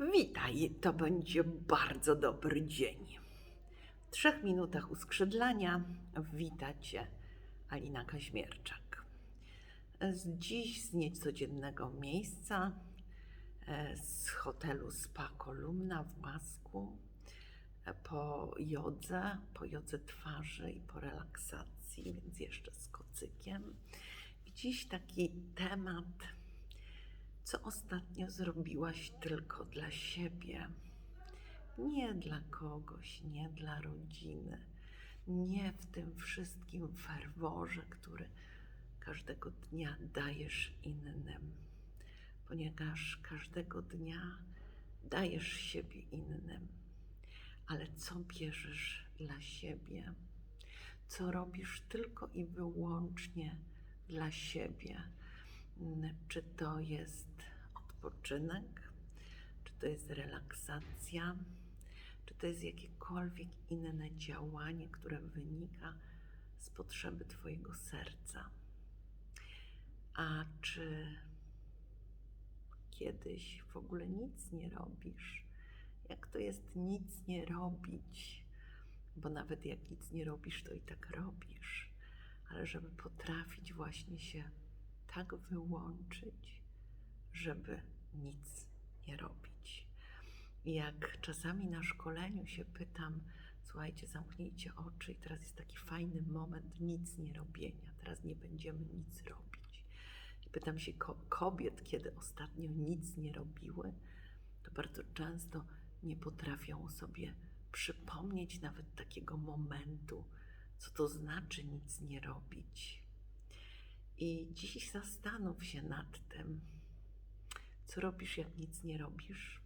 Witaj, to będzie bardzo dobry dzień. W trzech minutach uskrzydlania wita Cię Alina Kaźmierczak. Z dziś z niecodziennego miejsca, e, z hotelu Spa Kolumna w Łasku, e, po jodze, po jodze twarzy i po relaksacji, więc jeszcze z kocykiem. I dziś taki temat co ostatnio zrobiłaś tylko dla siebie? Nie dla kogoś, nie dla rodziny, nie w tym wszystkim ferworze, który każdego dnia dajesz innym, ponieważ każdego dnia dajesz siebie innym. Ale co bierzesz dla siebie? Co robisz tylko i wyłącznie dla siebie? Czy to jest odpoczynek, czy to jest relaksacja, czy to jest jakiekolwiek inne działanie, które wynika z potrzeby Twojego serca. A czy kiedyś w ogóle nic nie robisz? Jak to jest nic nie robić? Bo nawet jak nic nie robisz, to i tak robisz. Ale żeby potrafić właśnie się tak wyłączyć, żeby nic nie robić. Jak czasami na szkoleniu się pytam, słuchajcie, zamknijcie oczy i teraz jest taki fajny moment nic nie robienia, teraz nie będziemy nic robić. I pytam się ko kobiet, kiedy ostatnio nic nie robiły, to bardzo często nie potrafią sobie przypomnieć nawet takiego momentu, co to znaczy nic nie robić. I dziś zastanów się nad tym, co robisz, jak nic nie robisz,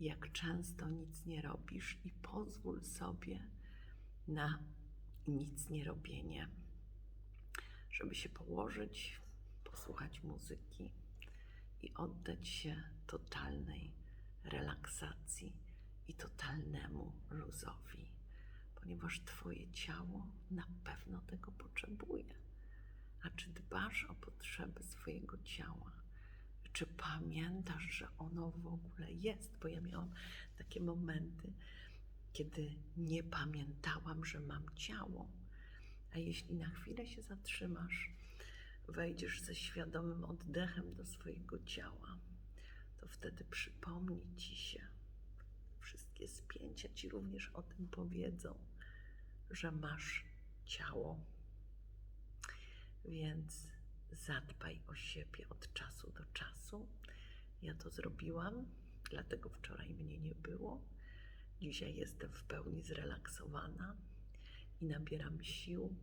jak często nic nie robisz, i pozwól sobie na nic nie robienie, żeby się położyć, posłuchać muzyki i oddać się totalnej relaksacji i totalnemu luzowi, ponieważ Twoje ciało na pewno tego potrzebuje. A czy dbasz o potrzeby swojego ciała? Czy pamiętasz, że ono w ogóle jest? Bo ja miałam takie momenty, kiedy nie pamiętałam, że mam ciało. A jeśli na chwilę się zatrzymasz, wejdziesz ze świadomym oddechem do swojego ciała, to wtedy przypomni ci się, wszystkie spięcia ci również o tym powiedzą, że masz ciało więc zadbaj o siebie od czasu do czasu. Ja to zrobiłam, dlatego wczoraj mnie nie było. Dzisiaj jestem w pełni zrelaksowana i nabieram sił,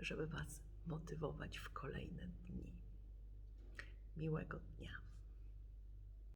żeby Was motywować w kolejne dni. Miłego dnia.